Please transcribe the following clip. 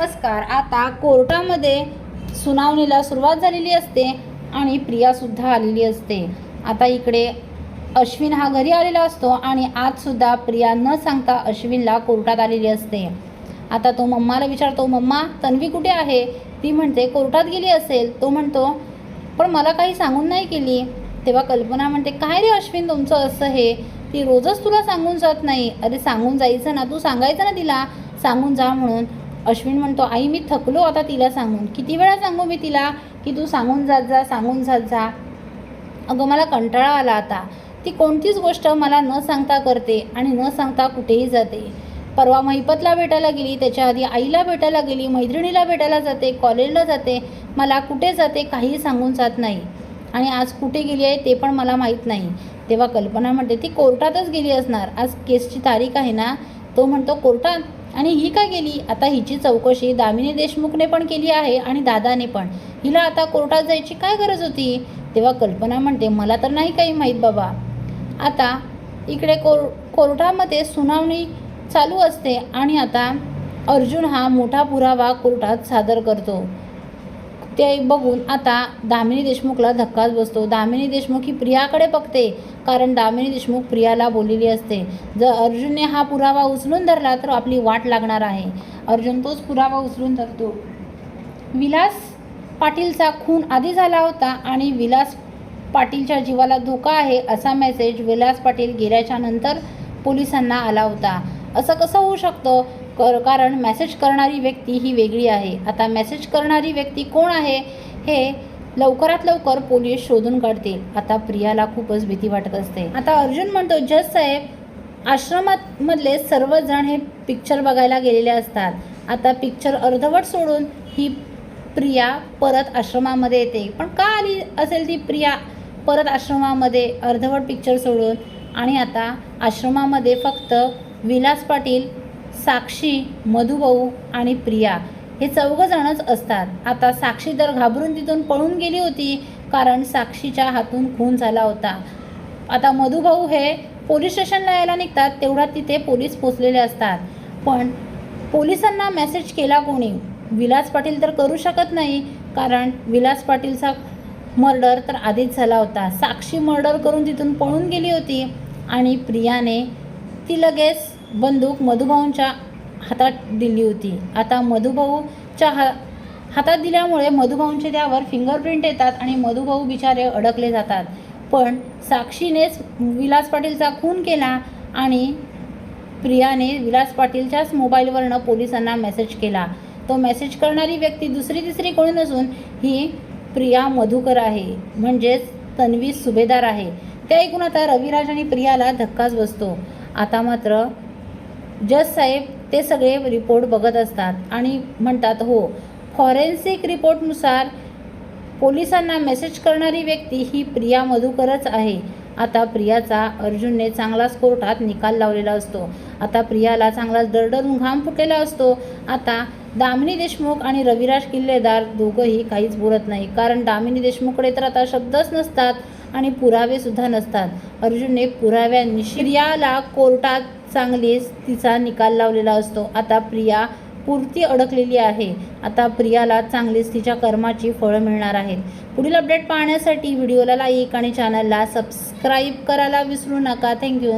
नमस्कार. आता कोर्टामध्ये सुनावणीला सुरुवात झालेली असते आणि प्रियासुद्धा आलेली असते. आता इकडे अश्विन हा घरी आलेला असतो आणि आजसुद्धा प्रिया न सांगता अश्विनला कोर्टात आलेली असते. आता तो मम्माला विचारतो मम्मा तन्वी कुठे आहे? ती म्हणते कोर्टात गेली असेल. तो म्हणतो पण मला काही सांगून नाही केली. तेव्हा कल्पना म्हणते काय रे अश्विन तुमचं असं हे? ती रोजच तुला सांगून जात नाही. अरे सांगून जायचं ना तू सांगायचं ना तिला? सांगून जा म्हणून. अश्विन म्हणतो आई मी थकलो आता तिला सांगून. किती वेळा सांगू मी तिला की तू सांगून जात जा सांगून जात जा. अगं मला कंटाळा आला आता. ती कोणतीच गोष्ट मला न सांगता करते आणि न सांगता कुठेही जाते. परवा महिपतला भेटायला गेली त्याच्या आधी आईला भेटायला गेली मैत्रिणीला भेटायला जाते कॉलेजला जाते. मला कुठे जाते काहीही सांगून जात नाही. आणि आज कुठे गेली आहे ते पण मला माहीत नाही. तेव्हा कल्पना म्हणते ती कोर्टातच गेली असणार. आज केसची तारीख आहे ना? तो म्हणतो कोर्टात? आणि ही का गेली? आता हिची चौकशी दामिनी देशमुखने पण केली आहे आणि दादाने पण. हिला आता कोर्टात जायची काय गरज होती? तेव्हा कल्पना म्हणते मला तर नाही काही माहीत बाबा. आता इकडे कोर कोर्टामध्ये सुनावणी चालू असते आणि आता अर्जुन हा मोठा पुरावा कोर्टात सादर करतो. ते बघून आता दामिनी देशमुखला धक्काच बसतो. दामिनी देशमुख ही प्रियाकडे बघते कारण दामिनी देशमुख प्रियाला बोललेली असते. जर अर्जुनने हा पुरावा उचलून धरला तर आपली वाट लागणार आहे. अर्जुन तोच पुरावा उचलून धरतो. विलास पाटीलचा खून आधी झाला होता आणि विलास पाटीलच्या जीवाला धोका आहे असा मेसेज विलास पाटील गेल्याच्यानंतर पोलिसांना आला होता. असं कसं होऊ शकतं? कर कारण मेसेज करणारी व्यक्ती ही वेगळी आहे. आता मेसेज करणारी व्यक्ती कोण आहे? हे लवकरात लवकर पोलीस शोधून काढतील. आता प्रियाला खूपच भीती वाटत असते. आता अर्जुन म्हणतो जज साहेब आश्रमात मधले सर्वजण हे पिक्चर बघायला गेलेले असतात. आता पिक्चर अर्धवट सोडून ही प्रिया परत आश्रमामध्ये येते. पण का आली असेल ती प्रिया परत आश्रमामध्ये अर्धवट पिक्चर सोडून? आणि आता आश्रमामध्ये फक्त विलास पाटील साक्षी मधुभाऊ आणि प्रिया हे चौघजणच असतात. आता साक्षी तर घाबरून तिथून पळून गेली होती कारण साक्षीच्या हातून खून झाला होता. आता मधुभाऊ हे पोलीस स्टेशनला यायला निघतात तेवढा तिथे पोलीस पोचलेले असतात. पण पोलिसांना मेसेज केला कोणी? विलास पाटील तर करू शकत नाही कारण विलास पाटीलचा मर्डर तर आधीच झाला होता. साक्षी मर्डर करून तिथून पळून गेली होती आणि प्रियाने ती लगेच बंदूक मधुभाऊंच्या हातात दिली होती. आता मधुभाऊच्या हा हातात दिल्यामुळे मधुभाऊंचे त्यावर फिंगरप्रिंट येतात आणि मधुभाऊ बिचारे अडकले जातात. पण साक्षीनेच विलास पाटीलचा खून केला आणि प्रियाने विलास पाटीलच्याच मोबाईलवरनं पोलिसांना मेसेज केला. तो मेसेज करणारी व्यक्ती दुसरी तिसरी कोणी नसून ही प्रिया मधुकर आहे. म्हणजेच तन्वी सुभेदार आहे. ते ऐकून आता रविराज आणि प्रियाला धक्काच बसतो. आता मात्र जज साहेब ते सगळे रिपोर्ट बघत असतात आणि म्हणतात हो फॉरेन्सिक रिपोर्टनुसार पोलिसांना मेसेज करणारी व्यक्ती ही प्रिया मधुकरच आहे. आता प्रियाचा अर्जुनने चांगलाच कोर्टात निकाल लावलेला असतो. आता प्रियाला चांगलाच दरडरून घाम फुटलेला असतो. आता दामिनी देशमुख आणि रविराज किल्लेदार दोघंही काहीच बोलत नाही. कारण दामिनी देशमुखकडे तर आता शब्दच नसतात आणि पुरावेसुद्धा नसतात. अर्जुनने पुराव्यांनी प्रियाला कोर्टात चांगलीच तिचा निकाल लावलेला असतो. आता प्रिया पुरती अडकलेली आहे. आता प्रियाला चांगलीच तिच्या कर्माची फळं मिळणार आहेत. पुढील अपडेट पाहण्यासाठी व्हिडिओला लाईक आणि चॅनलला सबस्क्राईब करायला विसरू नका. थँक्यू